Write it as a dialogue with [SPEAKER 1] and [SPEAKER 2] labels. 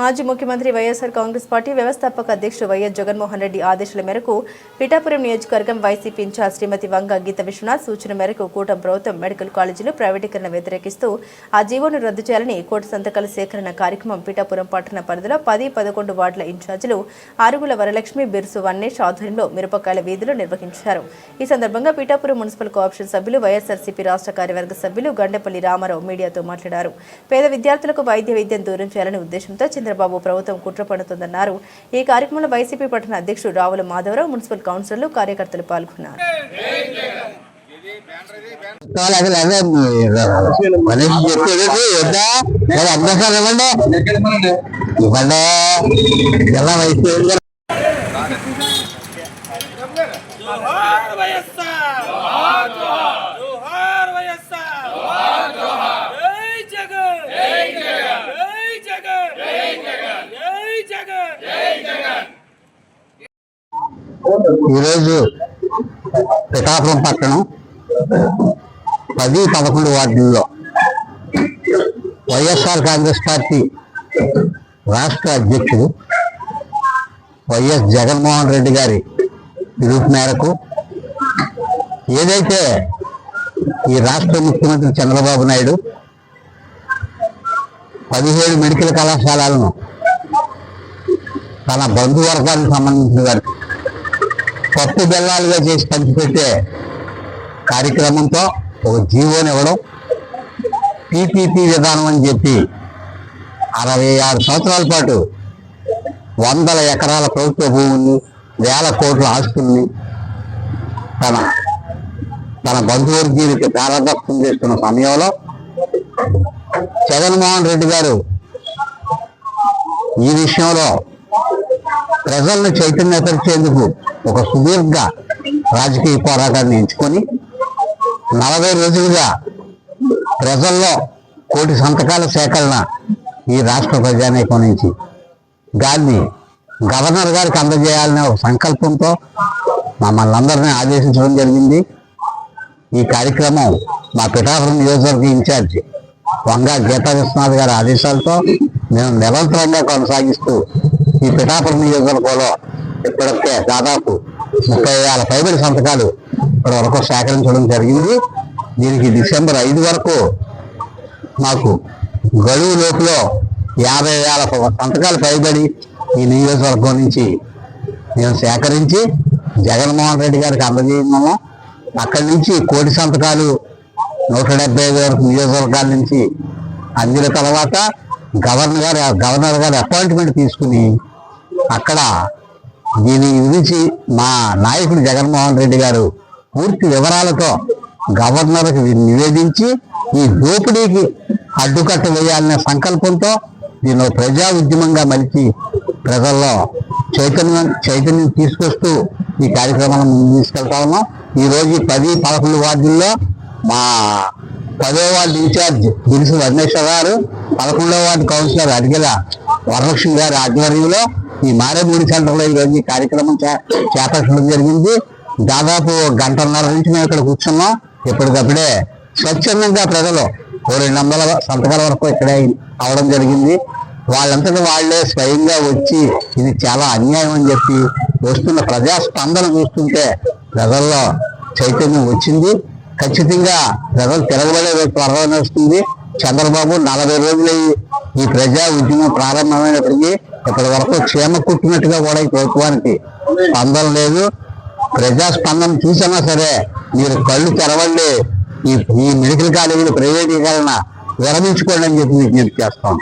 [SPEAKER 1] మాజీ ముఖ్యమంత్రి వైఎస్ఆర్ కాంగ్రెస్ పార్టీ వ్యవస్థాపక అధ్యక్షుడు వైఎస్ జగన్మోహన్ రెడ్డి ఆదేశాల మేరకు పిఠాపురం నియోజకవర్గం YCP in charge Shrimati Vanga Geetha Vishwanath సూచన మేరకు కూటమి ప్రభుత్వం మెడికల్ కాలేజీలు ప్రైవేటీకరణ వ్యతిరేకిస్తూ ఆ జీవోను రద్దు చేయాలని కోటి సంతకాల సేకరణ కార్యక్రమం పిఠాపురం పట్టణ పరిధిలో పది పదకొండు వార్డుల ఇన్ఛార్జీలు ఆరుగుల వరలక్ష్మి బిర్సు వన్నేష్ ఆధ్వర్యంలో మిరపకాయల వీధిలో నిర్వహించారు. ఈ సందర్భంగా పిఠాపురం మున్సిపల్ కోఆప్షన్ సభ్యులు వైఎస్ఆర్సీపీ రాష్ట్ర కార్యవర్గ సభ్యులు గండపల్లి రామారావు మీడియాతో మాట్లాడారు. పేద విద్యార్థులకు వైద్య విద్యను దూరం చేయాలనే ఉద్దేశంతో చంద్రబాబు ప్రభుత్వం కుట్ర పడుతుందన్నారు ఈ కార్యక్రమంలో వైసీపీ పట్టణ అధ్యక్షుడు రావుల మాధవరావు మున్సిపల్ కౌన్సిలర్లు కార్యకర్తలు పాల్గొన్నారు
[SPEAKER 2] మనిషి చెప్పేది వద్దా ఇవ్వండి ఇవ్వండి ఎలా వయసు ఈరోజు పిఠాపురం పట్టణం పది పదకొండు వార్డుల్లో వైఎస్ఆర్ కాంగ్రెస్ పార్టీ రాష్ట్ర అధ్యక్షుడు వైఎస్ జగన్మోహన్ రెడ్డి గారి పిలుపు మేరకు ఏదైతే ఈ రాష్ట్ర ముఖ్యమంత్రి చంద్రబాబు నాయుడు పదిహేడు మెడికల్ కళాశాలలను తన బంధువర్గానికి సంబంధించిన వారికి పప్పు బెల్లాలుగా చేసి పంచిపెట్టే కార్యక్రమంతో ఒక జీవోని ఇవ్వడం. పీపీపీ విధానం అని చెప్పి అరవై ఆరు సంవత్సరాల పాటు వందల ఎకరాల ప్రభుత్వ భూముల్ని వేల కోట్ల ఆస్తుల్ని తన తన బంధువర్గీయులకి ప్రారంభం చేస్తున్న సమయంలో జగన్మోహన్ రెడ్డి గారు ఈ విషయంలో ప్రజలను చైతన్యపరిచేందుకు ఒక సుదీర్ఘ రాజకీయ పోరాటాన్ని ఎంచుకొని నలభై రోజులుగా ప్రజల్లో కోటి సంతకాల సేకరణ ఈ రాష్ట్ర ప్రజానీకం నుంచి దాన్ని గవర్నర్ గారికి అందజేయాలనే ఒక సంకల్పంతో మమ్మల్ని అందరినీ ఆదేశించడం జరిగింది. ఈ కార్యక్రమం మా పిఠాపురం నియోజకవర్గ ఇన్ఛార్జ్ వంగా గీతా విశ్వనాథ్ గారి ఆదేశాలతో మేము నిరంతరంగా కొనసాగిస్తూ ఈ పిఠాపురం నియోజకవర్గంలో ఇప్పటికే దాదాపు ముప్పై వేల పైబడి సంతకాలు ఇప్పటి వరకు సేకరించడం జరిగింది. దీనికి డిసెంబర్ ఐదు వరకు మాకు గడువు లోపులో యాభై వేల సంతకాలు పైబడి ఈ నియోజకవర్గం నుంచి మేము సేకరించి జగన్మోహన్ రెడ్డి గారికి అందజేయమము. అక్కడి నుంచి కోటి సంతకాలు నూట డెబ్బై ఐదు వరకు నియోజకవర్గాల నుంచి అందిన తర్వాత గవర్నర్ గారు గవర్నర్ గారి అపాయింట్మెంట్ తీసుకుని అక్కడ దీని గురించి మా నాయకుడు జగన్మోహన్ రెడ్డి గారు పూర్తి వివరాలతో గవర్నర్కి నివేదించి ఈ దోపిడీకి అడ్డుకట్ట వేయాలనే సంకల్పంతో దీన్ని ప్రజా ఉద్యమంగా మలిచి ప్రజల్లో చైతన్యం చైతన్యం తీసుకొస్తూ ఈ కార్యక్రమాలను ముందు తీసుకెళ్తా ఉన్నాం ఈరోజు పది పదకొండు వార్డుల్లో మా పదో వార్డు ఇన్ఛార్జ్ దినుసు వర్ణేశ్వర గారు పదకొండవ వార్డు కౌన్సిలర్ అడిగల వరలక్ష్మి గారి ఆధ్వర్యంలో ఈ మారేమూడి సెంటర్లో ఈ రోజు ఈ కార్యక్రమం చే- చేపట్టడం జరిగింది. దాదాపు గంటన్నర నుంచి మేము ఇక్కడ కూర్చున్నాం. ఎప్పటికప్పుడే స్వచ్ఛందంగా ప్రజలు ఓ రెండు వందల సంతకాల వరకు ఇక్కడ అవడం జరిగింది. వాళ్ళంతటా వాళ్ళే స్వయంగా వచ్చి ఇది చాలా అన్యాయం అని చెప్పి వస్తున్న ప్రజాస్పందన చూస్తుంటే ప్రజల్లో చైతన్యం వచ్చింది. ఖచ్చితంగా ప్రజలు తిరగబడే త్వరగా నడుస్తుంది. వస్తుంది చంద్రబాబు నలభై రోజులు ఈ ప్రజా ఉద్యమం ప్రారంభమైనప్పటికీ ఇప్పటి వరకు క్షేమ కుట్టినట్టుగా కూడా ఈ ప్రభుత్వానికి స్పందన లేదు. ప్రజాస్పందన చూసినా సరే మీరు కళ్ళు తెరవండి. ఈ ఈ మెడికల్ కాలేజీలు ప్రైవేటీకరణ విరమించుకోండి అని చెప్పి విజ్ఞప్తి చేస్తాం.